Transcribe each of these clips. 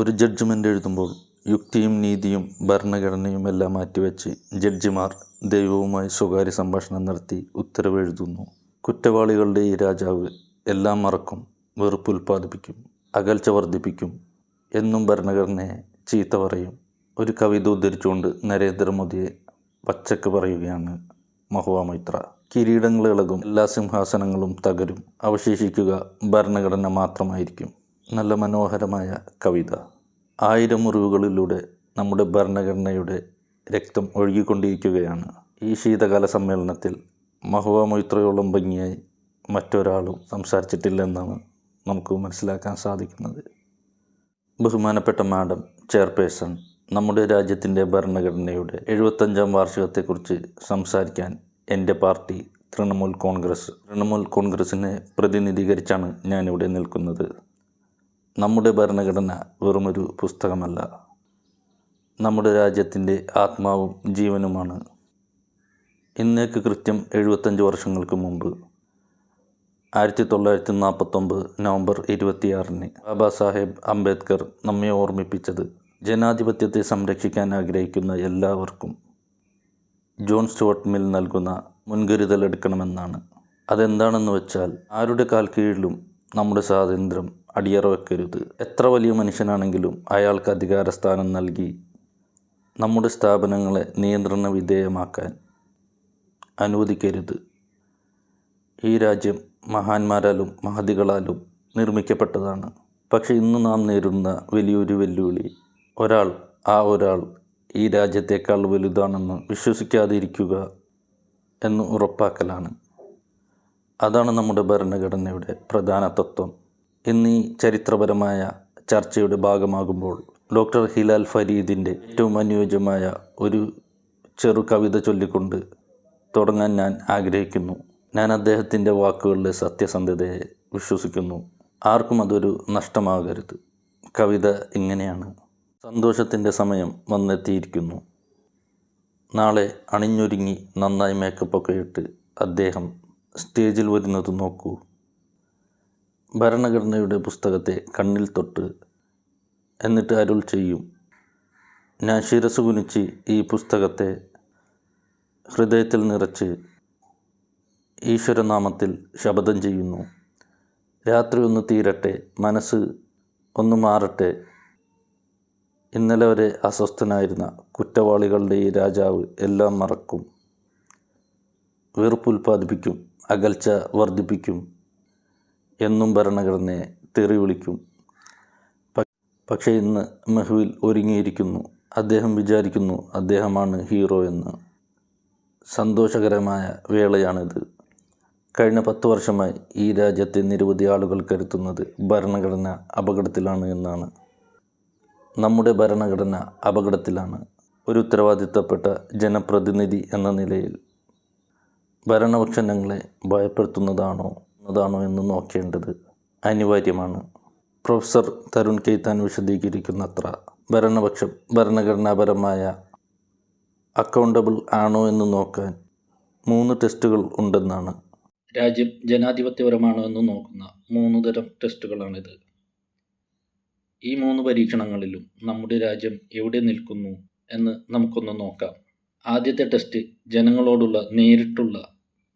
ഒരു ജഡ്ജ്മെന്റ് എഴുതുമ്പോൾ യുക്തിയും നീതിയും ഭരണഘടനയും എല്ലാം മാറ്റിവെച്ച് ജഡ്ജിമാർ ദൈവവുമായി സ്വകാര്യ സംഭാഷണം നടത്തി ഉത്തരവെഴുതുന്നു കുറ്റവാളികളുടെ ഈ രാജാവ് എല്ലാം മറക്കും വെറുപ്പ് ഉൽപ്പാദിപ്പിക്കും അകൽച്ച വർദ്ധിപ്പിക്കും എന്നും ഭരണഘടനയെ ചീത്ത പറയും. ഒരു കവിത ഉദ്ധരിച്ചുകൊണ്ട് നരേന്ദ്രമോദിയെ പച്ചക്ക് പറയുകയാണ് മഹുവ മൈത്ര. കിരീടങ്ങൾ ഇളകും എല്ലാ സിംഹാസനങ്ങളും തകരും അവശേഷിക്കുക ഭരണഘടന മാത്രമായിരിക്കും. നല്ല മനോഹരമായ കവിത. ആയിരം മുറിവുകളിലൂടെ നമ്മുടെ ഭരണഘടനയുടെ രക്തം ഒഴുകിക്കൊണ്ടിരിക്കുകയാണ്. ഈ ശീതകാല സമ്മേളനത്തിൽ മഹുവ മൊയ്ത്രയോളം ഭംഗിയായി മറ്റൊരാളും സംസാരിച്ചിട്ടില്ലെന്നാണ് നമുക്ക് മനസ്സിലാക്കാൻ സാധിക്കുന്നത്. ബഹുമാനപ്പെട്ട മാഡം ചെയർപേഴ്സൺ നമ്മുടെ രാജ്യത്തിന്റെ ഭരണഘടനയുടെ എഴുപത്തഞ്ചാം വാർഷികത്തെക്കുറിച്ച് സംസാരിക്കാൻ എന്റെ പാർട്ടി തൃണമൂൽ കോൺഗ്രസ് തൃണമൂൽ കോൺഗ്രസിനെ പ്രതിനിധീകരിച്ചാണ് ഞാനിവിടെ നിൽക്കുന്നത്. നമ്മുടെ ഭരണഘടന വെറുമൊരു പുസ്തകമല്ല. നമ്മുടെ രാജ്യത്തിന്റെ ആത്മാവും ജീവനുമാണ്. ഇന്നേക്ക് കൃത്യം എഴുപത്തഞ്ച് വർഷങ്ങൾക്ക് മുമ്പ് ആയിരത്തി തൊള്ളായിരത്തി നാൽപ്പത്തൊമ്പത് നവംബർ ഇരുപത്തിയാറിന് ബാബാ സാഹേബ് അംബേദ്കർ നമ്മെ ഓർമ്മിപ്പിച്ചത് ജനാധിപത്യത്തെ സംരക്ഷിക്കാൻ ആഗ്രഹിക്കുന്ന എല്ലാവർക്കും ജോൺ സ്റ്റുവർട്ട് മിൽ നൽകുന്ന മുൻകരുതൽ എടുക്കണമെന്നാണ് അതെന്താണെന്ന് വെച്ചാൽ ആരുടെ കാൽ കീഴിലും നമ്മുടെ സ്വാതന്ത്ര്യം അടിയറ വെക്കരുത്. എത്ര വലിയ മനുഷ്യനാണെങ്കിലും അയാൾക്ക് അധികാരസ്ഥാനം നൽകി നമ്മുടെ സ്ഥാപനങ്ങളെ നിയന്ത്രണ വിധേയമാക്കാൻ അനുവദിക്കരുത്. ഈ രാജ്യം മഹാന്മാരാലും മഹതികളാലും നിർമ്മിക്കപ്പെട്ടതാണ്. പക്ഷേ ഇന്ന് നാം നേരിടുന്ന വലിയൊരു വെല്ലുവിളി ഒരാൾ ആ ഒരാൾ ഈ രാജ്യത്തേക്കാൾ വലുതാണെന്ന് വിശ്വസിക്കാതിരിക്കുക എന്ന് ഉറപ്പാക്കലാണ്. അതാണ് നമ്മുടെ ഭരണഘടനയുടെ പ്രധാന തത്വം. ഇന്ന് ഈ ചരിത്രപരമായ ചർച്ചയുടെ ഭാഗമാകുമ്പോൾ ഡോക്ടർ ഹിലാൽ ഫരീദിന്റെ ഏറ്റവും അനുയോജ്യമായ ഒരു ചെറു കവിത ചൊല്ലിക്കൊണ്ട് തുടങ്ങാൻ ഞാൻ ആഗ്രഹിക്കുന്നു. ഞാൻ അദ്ദേഹത്തിന്റെ വാക്കുകളിലെ സത്യസന്ധതയെ വിശ്വസിക്കുന്നു. ആർക്കും അതൊരു നഷ്ടമാകരുത്. കവിത ഇങ്ങനെയാണ്. സന്തോഷത്തിന്റെ സമയം വന്നെത്തിയിരിക്കുന്നു. നാളെ അണിഞ്ഞൊരുങ്ങി നന്നായി മേക്കപ്പൊക്കെ ഇട്ട് അദ്ദേഹം സ്റ്റേജിൽ വരുന്നത് നോക്കൂ. ഭരണഘടനയുടെ പുസ്തകത്തെ കണ്ണിൽ തൊട്ട് എന്നിട്ട് അരുൾ ചെയ്യും. ഞാൻ ശിരസ് കുനിച്ച് ഈ പുസ്തകത്തെ ഹൃദയത്തിൽ നിറച്ച് ഈശ്വരനാമത്തിൽ ശപഥം ചെയ്യുന്നു. രാത്രി ഒന്ന് തീരട്ടെ മനസ്സ് ഒന്ന് മാറട്ടെ. ഇന്നലെ വരെ അസ്വസ്ഥനായിരുന്ന കുറ്റവാളികളുടെ ഈ രാജാവ് എല്ലാം മറക്കും. വെറുപ്പ് ഉൽപ്പാദിപ്പിക്കും അകൽച്ച വർദ്ധിപ്പിക്കും. എന്നും ഭരണഘടനയെ തെറി വിളിക്കും. പക്ഷേ ഇന്ന് മെഹുവിൽ ഒരുങ്ങിയിരിക്കുന്നു. അദ്ദേഹം വിചാരിക്കുന്നു അദ്ദേഹമാണ് ഹീറോ എന്ന്. സന്തോഷകരമായ വേളയാണിത്. കഴിഞ്ഞ പത്ത് വർഷമായി ഈ രാജ്യത്തെ നിരവധി ആളുകൾ കരുത്തുന്നത് ഭരണഘടന അപകടത്തിലാണ് എന്നാണ്. നമ്മുടെ ഭരണഘടന അപകടത്തിലാണ്. ഒരു ഉത്തരവാദിത്തപ്പെട്ട ജനപ്രതിനിധി എന്ന നിലയിൽ ഭരണപക്ഷങ്ങളെ ഭയപ്പെടുത്തുന്നതാണോ എന്നതാണോ എന്ന് നോക്കേണ്ടത്. അനിവാര്യമാണ്. പ്രൊഫസർ തരുൺ കെയ്ത്താൻ വിശദീകരിക്കുന്നത്ര. ഭരണപക്ഷം ഭരണഘടനാപരമായ അക്കൗണ്ടബിൾ ആണോ എന്ന് നോക്കാൻ മൂന്ന് ടെസ്റ്റുകൾ ഉണ്ടെന്നാണ്. രാജ്യം ജനാധിപത്യപരമാണോ എന്ന് നോക്കുന്ന മൂന്ന് തരം ടെസ്റ്റുകളാണിത്. ഈ മൂന്ന് പരീക്ഷണങ്ങളിലും നമ്മുടെ രാജ്യം എവിടെ നിൽക്കുന്നു എന്ന് നമുക്കൊന്ന് നോക്കാം. ആദ്യത്തെ ടെസ്റ്റ് ജനങ്ങളോടുള്ള നേരിട്ടുള്ള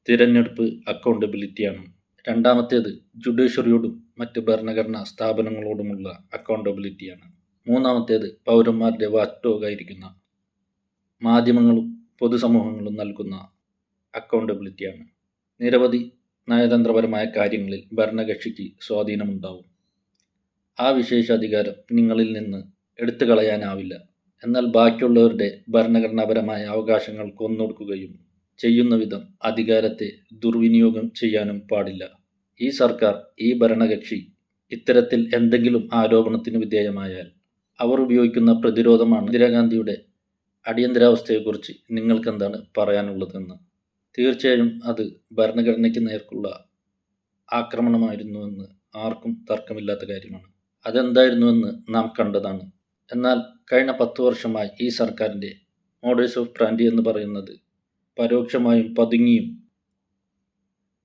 തിരഞ്ഞെടുപ്പ് അക്കൗണ്ടബിലിറ്റിയാണ് രണ്ടാമത്തേത് ജുഡീഷ്യറിയോടും മറ്റ് ഭരണഘടനാ സ്ഥാപനങ്ങളോടുമുള്ള അക്കൗണ്ടബിലിറ്റിയാണ് മൂന്നാമത്തേത് പൗരന്മാരുടെ വാറ്റോഗായിരിക്കുന്ന മാധ്യമങ്ങളും പൊതുസമൂഹങ്ങളും നൽകുന്ന അക്കൗണ്ടബിലിറ്റിയാണ് നിരവധി നയതന്ത്രപരമായ കാര്യങ്ങളിൽ ഭരണകക്ഷിക്ക് സ്വാധീനമുണ്ടാവും. ആ വിശേഷാധികാരം നിങ്ങളിൽ നിന്ന് എടുത്തു കളയാനാവില്ല എന്നാൽ ബാക്കിയുള്ളവരുടെ ഭരണഘടനാപരമായ അവകാശങ്ങൾ കൊന്നൊടുക്കുകയും ചെയ്യുന്ന വിധം അധികാരത്തെ ദുർവിനിയോഗം ചെയ്യാനും പാടില്ല. ഈ സർക്കാർ ഈ ഭരണകക്ഷി ഇത്തരത്തിൽ എന്തെങ്കിലും ആരോപണത്തിന് വിധേയമായാൽ അവർ ഉപയോഗിക്കുന്ന പ്രതിരോധമാണ് ഇന്ദിരാഗാന്ധിയുടെ അടിയന്തരാവസ്ഥയെക്കുറിച്ച് നിങ്ങൾക്ക് എന്താണ് പറയാനുള്ളതെന്ന്. തീർച്ചയായും അത് ഭരണഘടനയ്ക്ക് നേർക്കുള്ള ആക്രമണമായിരുന്നുവെന്ന് ആർക്കും തർക്കമില്ലാത്ത കാര്യമാണ്. അതെന്തായിരുന്നുവെന്ന് നാം കണ്ടതാണ്. എന്നാൽ കഴിഞ്ഞ പത്തു വർഷമായി ഈ സർക്കാരിന്റെ മോഡേഴ്സ് ഓഫ് ട്രാൻഡി എന്ന് പറയുന്നത് പരോക്ഷമായും പതുങ്ങിയും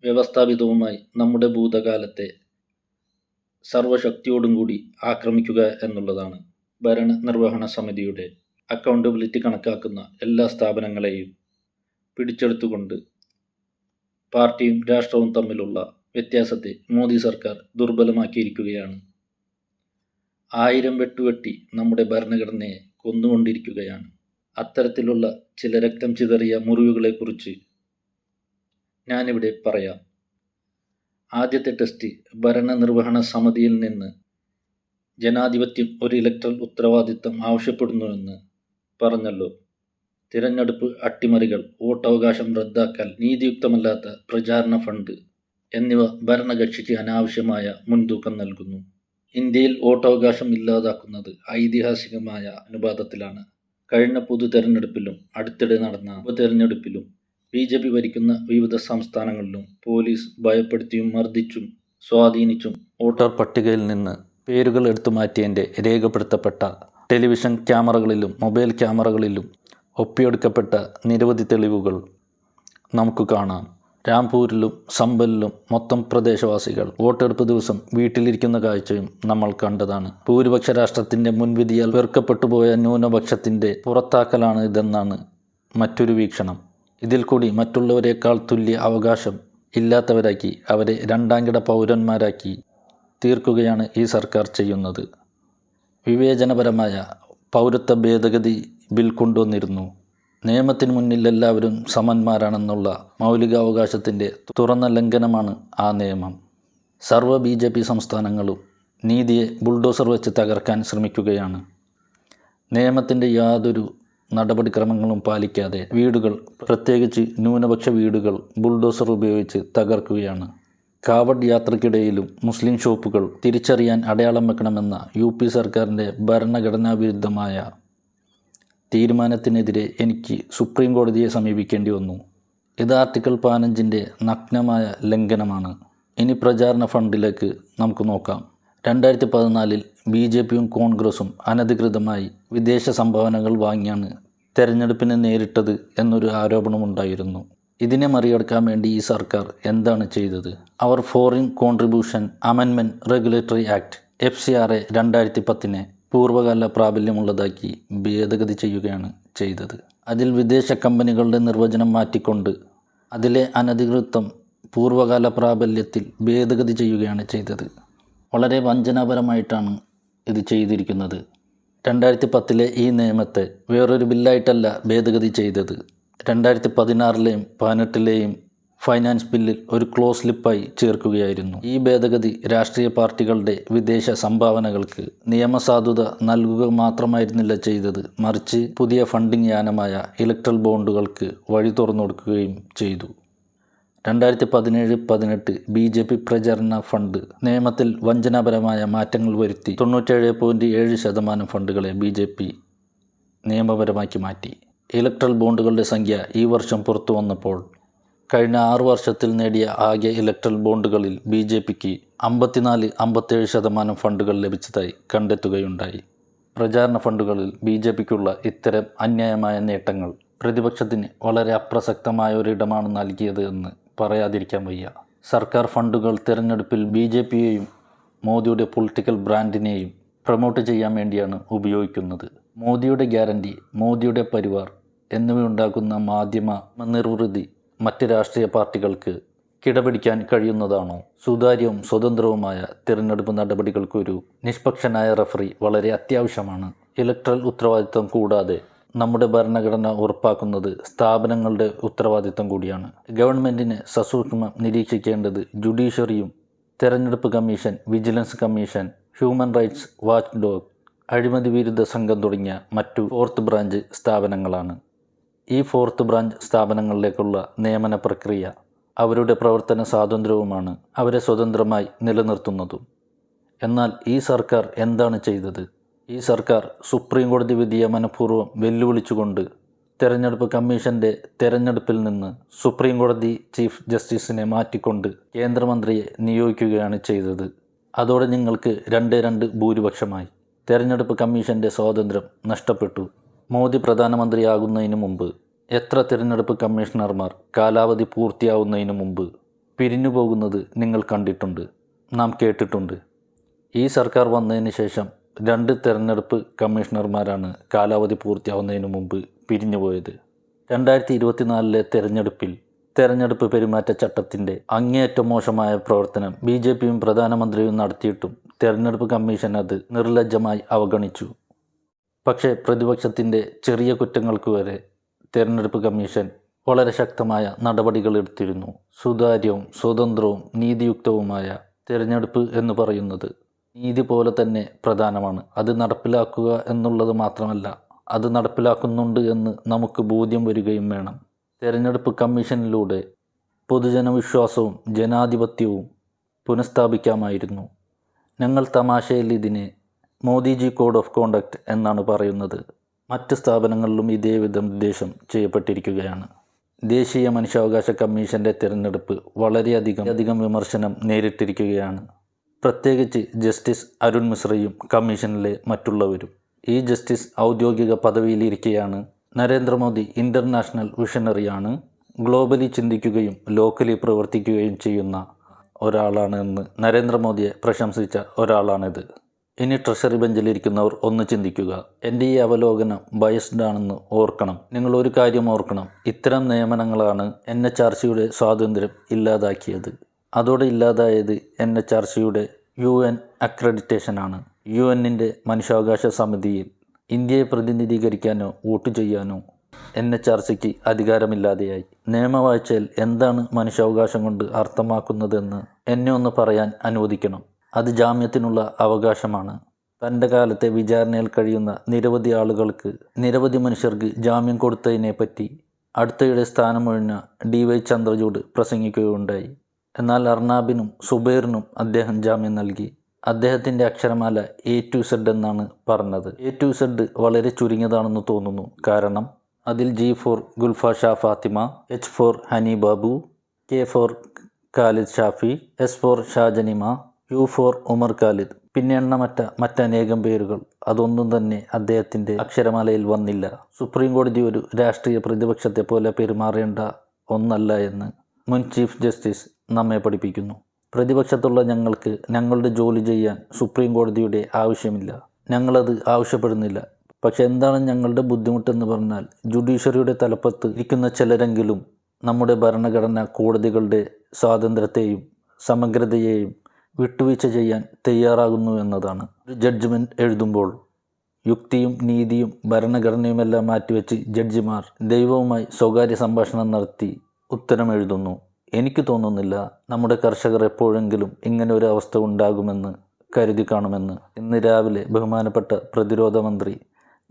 വ്യവസ്ഥാപിതവുമായി നമ്മുടെ ഭൂതകാലത്തെ സർവശക്തിയോടും കൂടി ആക്രമിക്കുക എന്നുള്ളതാണ് ഭരണ നിർവഹണ സമിതിയുടെ അക്കൗണ്ടബിലിറ്റി കണക്കാക്കുന്ന എല്ലാ സ്ഥാപനങ്ങളെയും പിടിച്ചെടുത്തുകൊണ്ട് പാർട്ടിയും രാഷ്ട്രവും തമ്മിലുള്ള വ്യത്യാസത്തെ മോദി സർക്കാർ ദുർബലമാക്കിയിരിക്കുകയാണ്. ആയിരം വെട്ടുവെട്ടി നമ്മുടെ ഭരണഘടനയെ കൊന്നുകൊണ്ടിരിക്കുകയാണ്. അത്തരത്തിലുള്ള ചില രക്തം ചിതറിയ മുറിവുകളെക്കുറിച്ച് ഞാനിവിടെ പറയാം. ആദ്യത്തെ ടെസ്റ്റ് ഭരണനിർവഹണ സമിതിയിൽ നിന്ന് ജനാധിപത്യം ഒരു ഇലക്ട്രൽ ഉത്തരവാദിത്തം ആവശ്യപ്പെടുന്നുവെന്ന് പറഞ്ഞല്ലോ. തിരഞ്ഞെടുപ്പ് അട്ടിമറികൾ വോട്ടവകാശം റദ്ദാക്കൽ നീതിയുക്തമല്ലാത്ത പ്രചാരണ ഫണ്ട് എന്നിവ ഭരണകക്ഷിക്ക് അനാവശ്യമായ മുൻതൂക്കം നൽകുന്നു. ഇന്ത്യയിൽ വോട്ടവകാശം ഇല്ലാതാക്കുന്നത് ഐതിഹാസികമായ അനുപാതത്തിലാണ്. കഴിഞ്ഞ പൊതു തെരഞ്ഞെടുപ്പിലും അടുത്തിടെ നടന്ന ഉപതെരഞ്ഞെടുപ്പിലും ബി ജെ പി ഭരിക്കുന്ന വിവിധ സംസ്ഥാനങ്ങളിലും പോലീസ് ഭയപ്പെടുത്തിയും മർദ്ദിച്ചും സ്വാധീനിച്ചും വോട്ടർ പട്ടികയിൽ നിന്ന് പേരുകൾ എടുത്തു മാറ്റിയതിന്റെ രേഖപ്പെടുത്തപ്പെട്ട ടെലിവിഷൻ ക്യാമറകളിലും മൊബൈൽ ക്യാമറകളിലും ഒപ്പിയെടുക്കപ്പെട്ട നിരവധി തെളിവുകൾ നമുക്ക് കാണാം. രാംപൂരിലും സമ്പലിലും മൊത്തം പ്രദേശവാസികൾ വോട്ടെടുപ്പ് ദിവസം വീട്ടിലിരിക്കുന്ന കാഴ്ചയും നമ്മൾ കണ്ടതാണ്. ഭൂരിപക്ഷ രാഷ്ട്രത്തിന്റെ മുൻവിധിയാൽ വെറുക്കപ്പെട്ടുപോയ ന്യൂനപക്ഷത്തിന്റെ പുറത്താക്കലാണ് ഇതെന്നാണ് മറ്റൊരു വീക്ഷണം. ഇതിൽ കൂടി മറ്റുള്ളവരെക്കാൾ തുല്യ അവകാശം ഇല്ലാത്തവരാക്കി അവരെ രണ്ടാംകിട പൗരന്മാരാക്കി തീർക്കുകയാണ് ഈ സർക്കാർ ചെയ്യുന്നത്. വിവേചനപരമായ പൗരത്വ ഭേദഗതി ബിൽ കൊണ്ടുവന്നിരുന്നു. നിയമത്തിന് മുന്നിൽ എല്ലാവരും സമന്മാരാണെന്നുള്ള മൗലികാവകാശത്തിന്റെ തുറന്ന ലംഘനമാണ് ആ നിയമം. സർവ ബി ജെ പി സംസ്ഥാനങ്ങളും നീതിയെ ബുൾഡോസർ വെച്ച് തകർക്കാൻ ശ്രമിക്കുകയാണ്. നിയമത്തിന്റെ യാതൊരു നടപടിക്രമങ്ങളും പാലിക്കാതെ വീടുകൾ പ്രത്യേകിച്ച് ന്യൂനപക്ഷ വീടുകൾ ബുൾഡോസർ ഉപയോഗിച്ച് തകർക്കുകയാണ്. കാവഡ് യാത്രക്കിടയിലും മുസ്ലിം ഷോപ്പുകൾ തിരിച്ചറിയാൻ അടയാളം വെക്കണമെന്ന യു പി സർക്കാരിന്റെ ഭരണഘടനാ വിരുദ്ധമായ തീരുമാനത്തിനെതിരെ എനിക്ക് സുപ്രീം കോടതിയെ സമീപിക്കേണ്ടി വന്നു. ഇത് ആർട്ടിക്കിൾ പതിനഞ്ചിന്റെ നഗ്നമായ ലംഘനമാണ്. ഇനി പ്രചാരണ ഫണ്ടിലേക്ക് നമുക്ക് നോക്കാം. രണ്ടായിരത്തി പതിനാലിൽ ബി ജെ പിയും കോൺഗ്രസും അനധികൃതമായി വിദേശ സംഭാവനകൾ വാങ്ങിയാണ് തെരഞ്ഞെടുപ്പിനെ നേരിട്ടത് എന്നൊരു ആരോപണമുണ്ടായിരുന്നു. ഇതിനെ മറികടക്കാൻ വേണ്ടി ഈ സർക്കാർ എന്താണ് ചെയ്തത്? അവർ foreign contribution അമെൻമെന്റ് regulatory act F C R A രണ്ടായിരത്തി പത്തിനെ പൂർവകാല പ്രാബല്യമുള്ളതാക്കി ഭേദഗതി ചെയ്യുകയാണ് ചെയ്തത്. അതിൽ വിദേശ കമ്പനികളുടെ നിർവചനം മാറ്റിക്കൊണ്ട് അതിലെ അനധികൃതം പൂർവകാല പ്രാബല്യത്തിൽ ഭേദഗതി ചെയ്യുകയാണ് ചെയ്തത്. വളരെ വഞ്ചനാപരമായിട്ടാണ് ഇത് ചെയ്തിരിക്കുന്നത്. രണ്ടായിരത്തി പത്തിലെ ഈ നിയമത്തെ വേറൊരു ബില്ലായിട്ടല്ല ഭേദഗതി ചെയ്തത്. രണ്ടായിരത്തി പതിനാറിലെയും പതിനെട്ടിലെയും ഫൈനാൻസ് ബില്ലിൽ ഒരു ക്ലോസ് ലിപ്പായി ചേർക്കുകയായിരുന്നു. ഈ ഭേദഗതി രാഷ്ട്രീയ പാർട്ടികളുടെ വിദേശ സംഭാവനകൾക്ക് നിയമസാധുത നൽകുക മാത്രമായിരുന്നില്ല ചെയ്തത്. മറിച്ച് പുതിയ ഫണ്ടിംഗ് യാനമായ ഇലക്ട്രൽ ബോണ്ടുകൾക്ക് വഴി തുറന്നു കൊടുക്കുകയും ചെയ്തു. രണ്ടായിരത്തി പതിനേഴ് പതിനെട്ട് ബി ജെ പി പ്രചരണ ഫണ്ട് നിയമത്തിൽ വഞ്ചനാപരമായ മാറ്റങ്ങൾ വരുത്തി തൊണ്ണൂറ്റേഴ് പോയിന്റ് ഏഴ് ശതമാനം ഫണ്ടുകളെ ബി ജെ പി നിയമപരമാക്കി മാറ്റി. ഇലക്ട്രൽ ബോണ്ടുകളുടെ സംഖ്യ ഈ വർഷം പുറത്തു വന്നപ്പോൾ കഴിഞ്ഞ ആറു വർഷത്തിൽ നേടിയ ആകെ ഇലക്ട്രൽ ബോണ്ടുകളിൽ ബി ജെ പിക്ക് അമ്പത്തിനാല് അമ്പത്തേഴ് ശതമാനം ഫണ്ടുകൾ ലഭിച്ചതായി കണ്ടെത്തുകയുണ്ടായി. പ്രചാരണ ഫണ്ടുകളിൽ ബി ജെ പിക്കുള്ള ഇത്തരം അന്യായമായ നേട്ടങ്ങൾ പ്രതിപക്ഷത്തിന് വളരെ അപ്രസക്തമായ ഒരിടമാണ് നൽകിയത് എന്ന് പറയാതിരിക്കാൻ വയ്യ. സർക്കാർ ഫണ്ടുകൾ തിരഞ്ഞെടുപ്പിൽ ബി ജെ പിയെയും മോദിയുടെ പൊളിറ്റിക്കൽ ബ്രാൻഡിനെയും പ്രൊമോട്ട് ചെയ്യാൻ വേണ്ടിയാണ് ഉപയോഗിക്കുന്നത്. മോദിയുടെ ഗ്യാരണ്ടി മോദിയുടെ പരിവാർ എന്നിവയുണ്ടാക്കുന്ന മാധ്യമ നിർവൃതി മറ്റ് രാഷ്ട്രീയ പാർട്ടികൾക്ക് കിടപിടിക്കാൻ കഴിയുന്നതാണോ? സുതാര്യവും സ്വതന്ത്രവുമായ തിരഞ്ഞെടുപ്പ് നടപടികൾക്കൊരു നിഷ്പക്ഷനായ റഫറി വളരെ അത്യാവശ്യമാണ്. ഇലക്ട്രൽ ഉത്തരവാദിത്വം കൂടാതെ നമ്മുടെ ഭരണഘടന ഉറപ്പാക്കുന്നത് സ്ഥാപനങ്ങളുടെ ഉത്തരവാദിത്വം കൂടിയാണ്. ഗവൺമെന്റിനെ സസൂക്ഷ്മം നിരീക്ഷിക്കേണ്ടത് ജുഡീഷ്യറിയും തെരഞ്ഞെടുപ്പ് commission vigilance commission human rights watch dog അഴിമതി വിരുദ്ധ സംഘം തുടങ്ങിയ മറ്റു ഫോർത്ത് ബ്രാഞ്ച് സ്ഥാപനങ്ങളാണ്. ഈ ഫോർത്ത് ബ്രാഞ്ച് സ്ഥാപനങ്ങളിലേക്കുള്ള നിയമന പ്രക്രിയ അവരുടെ പ്രവർത്തന സ്വാതന്ത്ര്യവുമാണ് അവരെ സ്വതന്ത്രമായി നിലനിർത്തുന്നതും. എന്നാൽ ഈ സർക്കാർ എന്താണ് ചെയ്തത്? ഈ സർക്കാർ സുപ്രീം കോടതി വിധിയെ മനഃപൂർവം വെല്ലുവിളിച്ചുകൊണ്ട് തെരഞ്ഞെടുപ്പ് കമ്മീഷന്റെ തെരഞ്ഞെടുപ്പിൽ നിന്ന് സുപ്രീം കോടതി ചീഫ് ജസ്റ്റിസിനെ മാറ്റിക്കൊണ്ട് കേന്ദ്രമന്ത്രിയെ നിയോഗിക്കുകയാണ് ചെയ്തത്. അതോടെ നിങ്ങൾക്ക് രണ്ട് രണ്ട് ഭൂരിപക്ഷമായി. തെരഞ്ഞെടുപ്പ് കമ്മീഷന്റെ സ്വാതന്ത്ര്യം നഷ്ടപ്പെട്ടു. മോദി പ്രധാനമന്ത്രിയാകുന്നതിന് മുമ്പ് എത്ര തിരഞ്ഞെടുപ്പ് കമ്മീഷണർമാർ കാലാവധി പൂർത്തിയാവുന്നതിന് മുമ്പ് പിരിഞ്ഞു പോകുന്നത് നിങ്ങൾ കണ്ടിട്ടുണ്ട് നാം കേട്ടിട്ടുണ്ട്. ഈ സർക്കാർ വന്നതിന് ശേഷം രണ്ട് തിരഞ്ഞെടുപ്പ് കമ്മീഷണർമാരാണ് കാലാവധി പൂർത്തിയാവുന്നതിന് മുമ്പ് പിരിഞ്ഞുപോയത്. രണ്ടായിരത്തി ഇരുപത്തിനാലിലെ തെരഞ്ഞെടുപ്പിൽ തെരഞ്ഞെടുപ്പ് പെരുമാറ്റച്ചട്ടത്തിന്റെ അങ്ങേയറ്റം മോശമായ പ്രവർത്തനം ബി ജെ പിയും പ്രധാനമന്ത്രിയും നടത്തിയിട്ടും തെരഞ്ഞെടുപ്പ് കമ്മീഷൻ അത് നിർലജ്ജമായി അവഗണിച്ചു. പക്ഷേ പ്രതിപക്ഷത്തിന്റെ ചെറിയ കുറ്റങ്ങൾക്ക് വരെ തെരഞ്ഞെടുപ്പ് കമ്മീഷൻ വളരെ ശക്തമായ നടപടികൾ എടുത്തിരുന്നു. സുതാര്യവും സ്വതന്ത്രവും നീതിയുക്തവുമായ തിരഞ്ഞെടുപ്പ് എന്ന് പറയുന്നത് നീതി പോലെ തന്നെ പ്രധാനമാണ്. അത് നടപ്പിലാക്കുക എന്നുള്ളത് മാത്രമല്ല അത് നടപ്പിലാക്കുന്നുണ്ട് എന്ന് നമുക്ക് ബോധ്യം വരികയും വേണം. തിരഞ്ഞെടുപ്പ് കമ്മീഷനിലൂടെ പൊതുജനവിശ്വാസവും ജനാധിപത്യവും പുനഃസ്ഥാപിക്കാമായിരുന്നു. ഞങ്ങൾ തമാശയിൽ ഇതിനെ മോദിജി കോഡ് ഓഫ് കോണ്ടക്റ്റ് എന്നാണ് പറയുന്നത്. മറ്റ് സ്ഥാപനങ്ങളിലും ഇതേവിധം നിർദ്ദേശം ചെയ്യപ്പെട്ടിരിക്കുകയാണ്. ദേശീയ മനുഷ്യാവകാശ കമ്മീഷന്റെ തിരഞ്ഞെടുപ്പ് വളരെയധികം അധികം വിമർശനം നേരിട്ടിരിക്കുകയാണ്. പ്രത്യേകിച്ച് ജസ്റ്റിസ് അരുൺ മിശ്രയും കമ്മീഷനിലെ മറ്റുള്ളവരും. ഈ ജസ്റ്റിസ് ഔദ്യോഗിക പദവിയിലിരിക്കെയാണ്. നരേന്ദ്രമോദി ഇന്റർനാഷണൽ വിഷനറിയാണ്. ഗ്ലോബലി ചിന്തിക്കുകയും ലോക്കലി പ്രവർത്തിക്കുകയും ചെയ്യുന്ന ഒരാളാണ് എന്ന് നരേന്ദ്രമോദിയെ പ്രശംസിച്ച ഒരാളാണിത്. ഇനി ട്രഷറി ബെഞ്ചിലിരിക്കുന്നവർ ഒന്ന് ചിന്തിക്കുക. എന്റെ ഈ അവലോകനം ബയസ്ഡ് ആണെന്ന് ഓർക്കണം. നിങ്ങൾ ഒരു കാര്യം ഓർക്കണം. ഇത്തരം നിയമനങ്ങളാണ് എൻ എച്ച് ആർ സിയുടെ സ്വാതന്ത്ര്യം ഇല്ലാതാക്കിയത്. അതോടെ ഇല്ലാതായത് എൻ എച്ച് ആർ സിയുടെ യു എൻ അക്രഡിറ്റേഷനാണ് യു എന്നിന്റെ മനുഷ്യാവകാശ സമിതിയിൽ ഇന്ത്യയെ പ്രതിനിധീകരിക്കാനോ വോട്ട് ചെയ്യാനോ എൻ എച്ച് ആർ സിക്ക് അധികാരമില്ലാതെയായി. നിയമവാഴ്ചയിൽ എന്താണ് മനുഷ്യാവകാശം കൊണ്ട് അർത്ഥമാക്കുന്നതെന്ന് എന്നെ ഒന്ന് പറയാൻ അനുവദിക്കണം. അത് ജാമ്യത്തിനുള്ള അവകാശമാണ്. തന്റെ കാലത്തെ വിചാരണയിൽ കഴിയുന്ന നിരവധി ആളുകൾക്ക് നിരവധി മനുഷ്യർക്ക് ജാമ്യം കൊടുത്തതിനെപ്പറ്റി അടുത്തയിടെ സ്ഥാനമൊഴിഞ്ഞ ഡി വൈ ചന്ദ്രചൂഡ് പ്രസംഗിക്കുകയുണ്ടായി. എന്നാൽ അർണാബിനും സുബൈറിനും അദ്ദേഹം ജാമ്യം നൽകി. അദ്ദേഹത്തിന്റെ അക്ഷരമാല എ ടു സെഡ് എന്നാണ് പറഞ്ഞത്. എ ടു സെഡ് വളരെ ചുരുങ്ങിയതാണെന്ന് തോന്നുന്നു. കാരണം അതിൽ G for Gulfisha Fathima H for Hany Babu K for Khalid Shafi S for ഷാജനിമ U for Umar Khalid. പിന്നെ എണ്ണമറ്റ മറ്റനേകം പേരുകൾ. അതൊന്നും തന്നെ അദ്ദേഹത്തിന്റെ അക്ഷരമാലയിൽ വന്നില്ല. സുപ്രീം കോടതി ഒരു രാഷ്ട്രീയ പ്രതിപക്ഷത്തെ പോലെ പെരുമാറേണ്ട ഒന്നല്ല എന്ന് മുൻ ചീഫ് ജസ്റ്റിസ് നമ്മെ പഠിപ്പിക്കുന്നു. പ്രതിപക്ഷത്തുള്ള ഞങ്ങൾക്ക് ഞങ്ങളുടെ ജോലി ചെയ്യാൻ സുപ്രീം കോടതിയുടെ ആവശ്യമില്ല. ഞങ്ങളത് ആവശ്യപ്പെടുന്നില്ല. പക്ഷെ എന്താണ് ഞങ്ങളുടെ ബുദ്ധിമുട്ടെന്ന് പറഞ്ഞാൽ ജുഡീഷ്യറിയുടെ തലപ്പത്ത് ഇരിക്കുന്ന ചിലരെങ്കിലും നമ്മുടെ ഭരണഘടന കോടതികളുടെ സ്വാതന്ത്ര്യത്തെയും സമഗ്രതയെയും വിട്ടുവീഴ്ച ചെയ്യാൻ തയ്യാറാകുന്നു എന്നതാണ്. ഒരു ജഡ്ജ്മെന്റ് എഴുതുമ്പോൾ യുക്തിയും നീതിയും ഭരണഘടനയുമെല്ലാം മാറ്റിവെച്ച് ജഡ്ജിമാർ ദൈവവുമായി സ്വകാര്യ സംഭാഷണം നടത്തി ഉത്തരം എഴുതുന്നു. എനിക്ക് തോന്നുന്നില്ല നമ്മുടെ കർഷകർ എപ്പോഴെങ്കിലും ഇങ്ങനെ ഒരു അവസ്ഥ ഉണ്ടാകുമെന്ന് കരുതി കാണുമെന്ന്. ഇന്ന് രാവിലെ ബഹുമാനപ്പെട്ട പ്രതിരോധ മന്ത്രി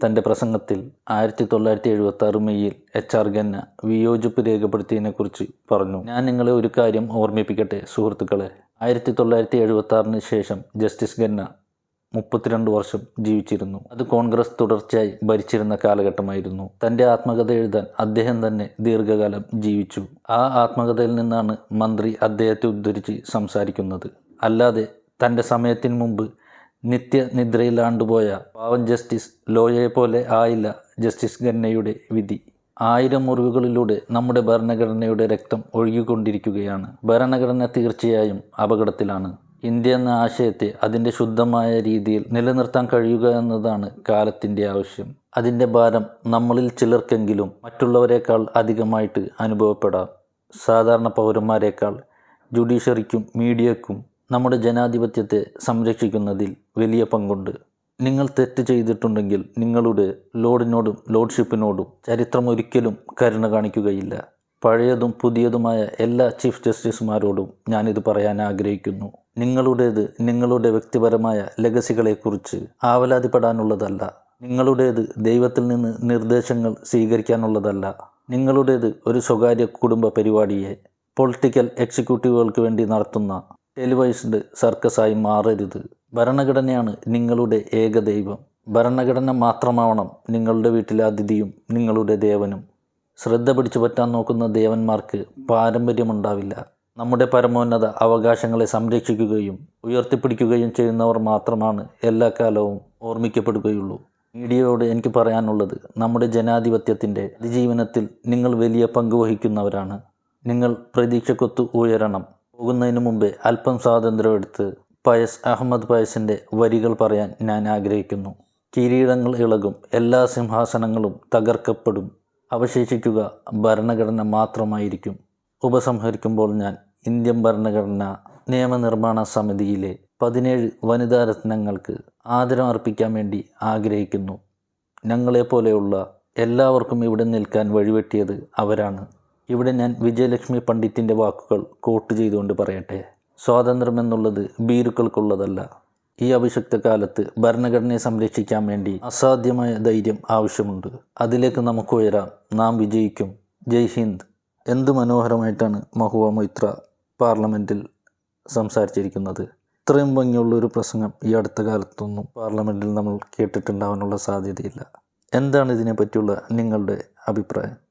തന്റെ പ്രസംഗത്തിൽ ആയിരത്തി തൊള്ളായിരത്തി എഴുപത്തി ആറ് മെയ്യിൽ എച്ച് ആർ ഗന്ന വിയോജിപ്പ് രേഖപ്പെടുത്തിയതിനെക്കുറിച്ച് പറഞ്ഞു. ഞാൻ നിങ്ങളെ ഒരു കാര്യം ഓർമ്മിപ്പിക്കട്ടെ സുഹൃത്തുക്കളെ. ആയിരത്തി തൊള്ളായിരത്തി എഴുപത്തി ആറിന് ശേഷം ജസ്റ്റിസ് ഗന്ന മുപ്പത്തിരണ്ട് വർഷം ജീവിച്ചിരുന്നു. അത് കോൺഗ്രസ് തുടർച്ചയായി ഭരിച്ചിരുന്ന കാലഘട്ടമായിരുന്നു. തന്റെ ആത്മകഥ എഴുതാൻ അദ്ദേഹം തന്നെ ദീർഘകാലം ജീവിച്ചു. ആ ആത്മകഥയിൽ നിന്നാണ് മന്ത്രി അദ്ദേഹത്തെ ഉദ്ധരിച്ച് സംസാരിക്കുന്നത്. അല്ലാതെ തന്റെ സമയത്തിന് മുമ്പ് നിത്യനിദ്രയിലാണ്ടുപോയ പാവൻ ജസ്റ്റിസ് ലോയയെ പോലെ ആയില്ല ജസ്റ്റിസ് ഖന്നയുടെ വിധി. ആയിരം മുറിവുകളിലൂടെ നമ്മുടെ ഭരണഘടനയുടെ രക്തം ഒഴുകിക്കൊണ്ടിരിക്കുകയാണ്. ഭരണഘടന തീർച്ചയായും അപകടത്തിലാണ്. ഇന്ത്യ എന്ന ആശയത്തെ അതിന്റെ ശുദ്ധമായ രീതിയിൽ നിലനിർത്താൻ കഴിയുക എന്നതാണ് കാലത്തിന്റെ ആവശ്യം. അതിന്റെ ഭാരം നമ്മളിൽ ചിലർക്കെങ്കിലും മറ്റുള്ളവരെക്കാൾ അധികമായിട്ട് അനുഭവപ്പെടാം. സാധാരണ പൗരന്മാരെക്കാൾ ജുഡീഷ്യറിക്കും മീഡിയക്കും നമ്മുടെ ജനാധിപത്യത്തെ സംരക്ഷിക്കുന്നതിൽ വലിയ പങ്കുണ്ട്. നിങ്ങൾ തെറ്റ് ചെയ്തിട്ടുണ്ടെങ്കിൽ നിങ്ങളുടെ ലോഡിനോടും ലോഡ്ഷിപ്പിനോടും ചരിത്രം ഒരിക്കലും കരുണ കാണിക്കുകയില്ല. പഴയതും പുതിയതുമായ എല്ലാ ചീഫ് ജസ്റ്റിസുമാരോടും ഞാനിത് പറയാൻ ആഗ്രഹിക്കുന്നു. നിങ്ങളുടേത് നിങ്ങളുടെ വ്യക്തിപരമായ ലഗസികളെക്കുറിച്ച് ആവലാതിപ്പെടാനുള്ളതല്ല. നിങ്ങളുടേത് ദൈവത്തിൽ നിന്ന് നിർദ്ദേശങ്ങൾ സ്വീകരിക്കാനുള്ളതല്ല. നിങ്ങളുടേത് ഒരു സ്വകാര്യ കുടുംബ പരിപാടിയെ പൊളിറ്റിക്കൽ എക്സിക്യൂട്ടീവുകൾക്ക് വേണ്ടി നടത്തുന്ന ടെലിവൈസ്ഡ് സർക്കസായി മാറരുത്. ഭരണഘടനയാണ് നിങ്ങളുടെ ഏകദൈവം. ഭരണഘടന മാത്രമാവണം നിങ്ങളുടെ വീട്ടിലെ അതിഥിയും നിങ്ങളുടെ ദേവനും. ശ്രദ്ധ പിടിച്ചു പറ്റാൻ നോക്കുന്ന ദേവന്മാർക്ക് പാരമ്പര്യമുണ്ടാവില്ല. നമ്മുടെ പരമോന്നത അവകാശങ്ങളെ സംരക്ഷിക്കുകയും ഉയർത്തിപ്പിടിക്കുകയും ചെയ്യുന്നവർ മാത്രമാണ് എല്ലാ കാലവും ഓർമ്മിക്കപ്പെടുകയുള്ളൂ. മീഡിയയോട് എനിക്ക് പറയാനുള്ളത് നമ്മുടെ ജനാധിപത്യത്തിന്റെ അതിജീവനത്തിൽ നിങ്ങൾ വലിയ പങ്ക് വഹിക്കുന്നവരാണ്. നിങ്ങൾ പ്രതീക്ഷക്കൊത്ത് ഉയരണം. പോകുന്നതിന് മുമ്പേ അല്പം സ്വാതന്ത്ര്യം എടുത്ത് പയസ് അഹമ്മദ് പയസിന്റെ വരികൾ പറയാൻ ഞാൻ ആഗ്രഹിക്കുന്നു. കിരീടങ്ങൾ ഇളകും എല്ലാ സിംഹാസനങ്ങളും തകർക്കപ്പെടും. അവശേഷിക്കുക ഭരണഘടന മാത്രമായിരിക്കും. ഉപസംഹരിക്കുമ്പോൾ ഞാൻ ഇന്ത്യൻ ഭരണഘടന നിയമനിർമ്മാണ സമിതിയിലെ പതിനേഴ് വനിതാ രത്നങ്ങൾക്ക് ആദരം അർപ്പിക്കാൻ വേണ്ടി ആഗ്രഹിക്കുന്നു. ഞങ്ങളെപ്പോലെയുള്ള എല്ലാവർക്കും ഇവിടെ നിൽക്കാൻ വഴിവെട്ടിയത് അവരാണ്. ഇവിടെ ഞാൻ വിജയലക്ഷ്മി പണ്ഡിറ്റിന്റെ വാക്കുകൾ കോട്ട് ചെയ്തുകൊണ്ട് പറയട്ടെ. സ്വാതന്ത്ര്യം എന്നുള്ളത് ഭീരുക്കൾക്കുള്ളതല്ല. ഈ അഭിഷക്ത കാലത്ത് ഭരണഘടനയെ സംരക്ഷിക്കാൻ വേണ്ടി അസാധ്യമായ ധൈര്യം ആവശ്യമുണ്ട്. അതിലേക്ക് നമുക്ക് ഉയരാം. നാം വിജയിക്കും. ജയ് ഹിന്ദ്. എന്ത് മനോഹരമായിട്ടാണ് മഹുവ മൈത്ര പാർലമെന്റിൽ സംസാരിച്ചിരിക്കുന്നത്. ഇത്രയും ഭംഗിയുള്ള ഒരു പ്രസംഗം ഈ അടുത്ത കാലത്തൊന്നും പാർലമെന്റിൽ നമ്മൾ കേട്ടിട്ടുണ്ടാവാനുള്ള സാധ്യതയില്ല. എന്താണ് ഇതിനെപ്പറ്റിയുള്ള നിങ്ങളുടെ അഭിപ്രായം?